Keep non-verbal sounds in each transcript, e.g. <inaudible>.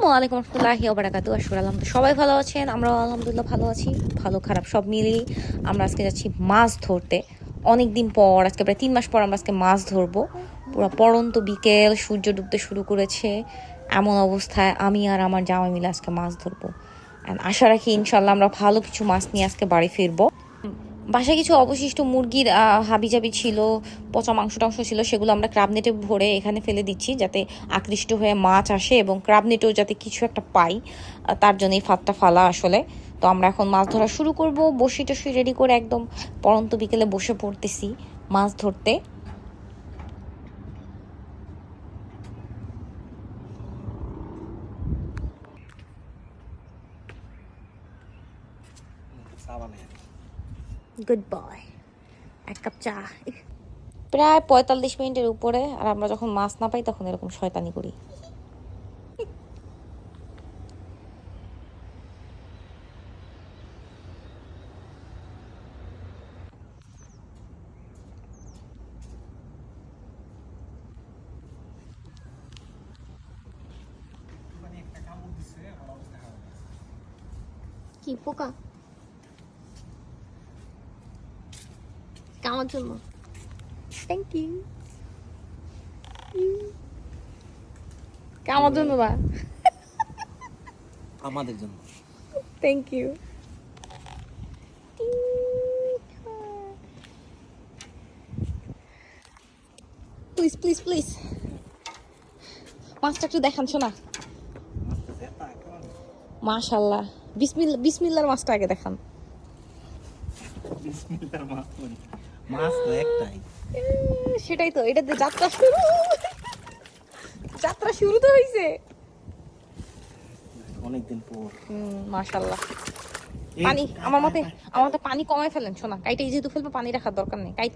আসসালামু আলাইকুম রহমতুল্লাহি ওবারাকাতু আশুর আলহামদুলিল্লাহ সবাই ভালো আছেন। আমরাও আলহামদুলিল্লাহ ভালো আছি। ভালো, খারাপ, সব মিলিয়ে আমরা আজকে যাচ্ছি মাছ ধরতে। অনেক দিন পর, আজকে প্রায় তিন মাস পর আমরা আজকে মাছ ধরবো। পুরো পরন্ত বিকেল, সূর্য ডুবতে শুরু করেছে। এমন অবস্থায় আমি আর আমার জামাই মিলে আজকে মাছ ধরবো। আশা রাখি ইনশাল্লাহ আমরা ভালো কিছু মাছ নিয়ে আজকে বাড়ি ফিরবো। বাসায় কিছু অবশিষ্ট মুরগির হাবিজাবি ছিল, পচা মাংস টাংস ছিল, সেগুলো আমরা ক্রাব নেটে ভরে এখানে ফেলে দিচ্ছি যাতে আকৃষ্ট হয়ে মাছ আসে এবং ক্রাব নেটেও যাতে কিছু একটা পাই তার জন্য এই ফাঁদটা ফালা আসলে। তো আমরা এখন মাছ ধরা শুরু করব। বসি টসি রেডি করে একদম পরন্ত বিকেলে বসে পড়তেছি মাছ ধরতে। গুড বয় এক কাপ চা। প্রায় পঁয়তাল্লিশ মিনিটের উপরে আর আমরা যখন মাছ না পাই তখন এরকম শয়তানি করি। কি পোকা? কামার জন্য থ্যাংক ইউ কামার জন্য না আমাদের জন্য। Thank you please please please মাছটা একটু দেখান শোনা। মাশাল্লাহ বিসমিল্লা বিসমিল্লার মাছটা আগে দেখান। বিসমিল্লাহর মাছ। মাছ তো একটাই। সেটাই তো এটা তো যাত্রা শুরু। যাত্রা শুরু তো হয়েছে অনেকদিন পর। মাশাল্লাহ পানি আমার মতে আমার মতে পানি কমায় ফেলেন শোনা। কাইটে যেহেতু ফেলবে পানি রাখার দরকার নেই। কাইট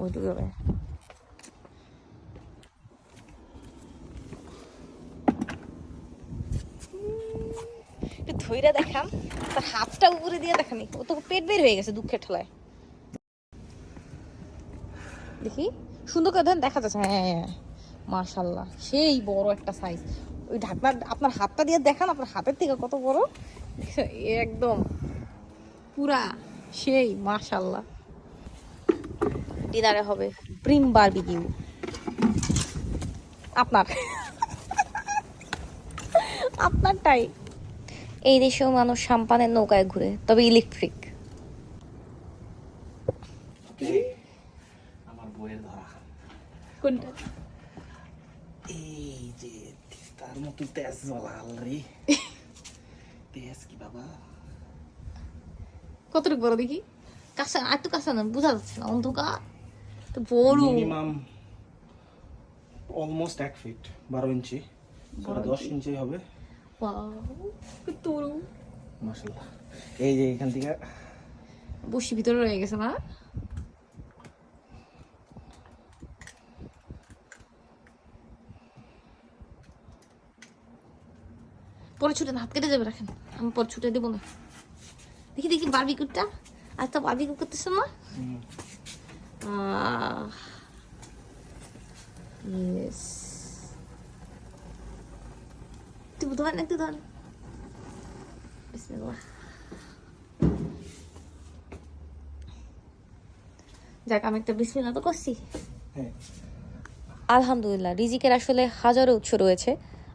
ওই দিকে ধইরা দেখান তার হাতটা উপরে দিয়ে দেখানি ও তো পেট বের হয়ে গেছে দুঃখের ঠেলায়। দেখি সুন্দর করে ধরেন দেখা যাচ্ছে হ্যাঁ হ্যাঁ মাশাল্লাহ সেই বড় একটা সাইজ ওই ঢাকনার আপনার হাতটা দিয়ে দেখান আপনার হাতের থেকে কত বড়। <laughs> একদম পুরা সেই মার্শাল্লাহ ডিনারে হবে। প্রিম বারবিকিউ। আপনার। <laughs> আপনারটাই। এই দেশেও মানুষ সাম্পানের নৌকায় ঘুরে তবে ইলেকট্রিক আমার বইয়ের ধরা। কোনটা? এই যে তার মতো তেজ জ্বলাল রে। তেজ কি বাবা? কতটুকু বড় দেখি? কাঁচা আর তো কাঁচা না বোঝা যাচ্ছে না অন্ধকার। তো বড়। মিনিমাম অলমোস্ট এক ফিট বারো ইঞ্চি। দশ ইঞ্চি হবে। কত বড় এই যে এখান থেকে বসি ভিতরে রয়ে গেছে না? পরে ছুটে হাত কেটে যাবে রাখেন। আমি পরে ছুটে দেবো না। দেখি দেখি বারবিকুটটা আর তো বারবিকু করতেছে না? আহ ইয়েস ধরেন একটু ধরেন বিসমিল্লাহ যাক আমি একটা বিসমিল্লাহ তো করছি। হ্যাঁ। আলহামদুলিল্লাহ রিজিকের আসলে হাজারো উৎস রয়েছে।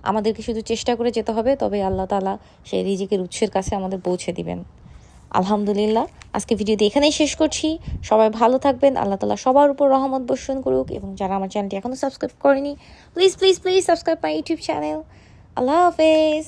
আমাদেরকে শুধু চেষ্টা করে যেতে হবে তবে আল্লাহ তালা সেই রিজিকের উৎসের কাছে আমাদের পৌঁছে দিবেন। আলহামদুলিল্লাহ আজকে ভিডিওটি এখানেই শেষ করছি। সবাই ভালো থাকবেন আল্লাহ তালা সবার উপর রহমত বর্ষণ করুক এবং যারা আমার চ্যানেলটি এখনও সাবস্ক্রাইব করেনি please please please subscribe my YouTube channel আল্লাহ হাফেজ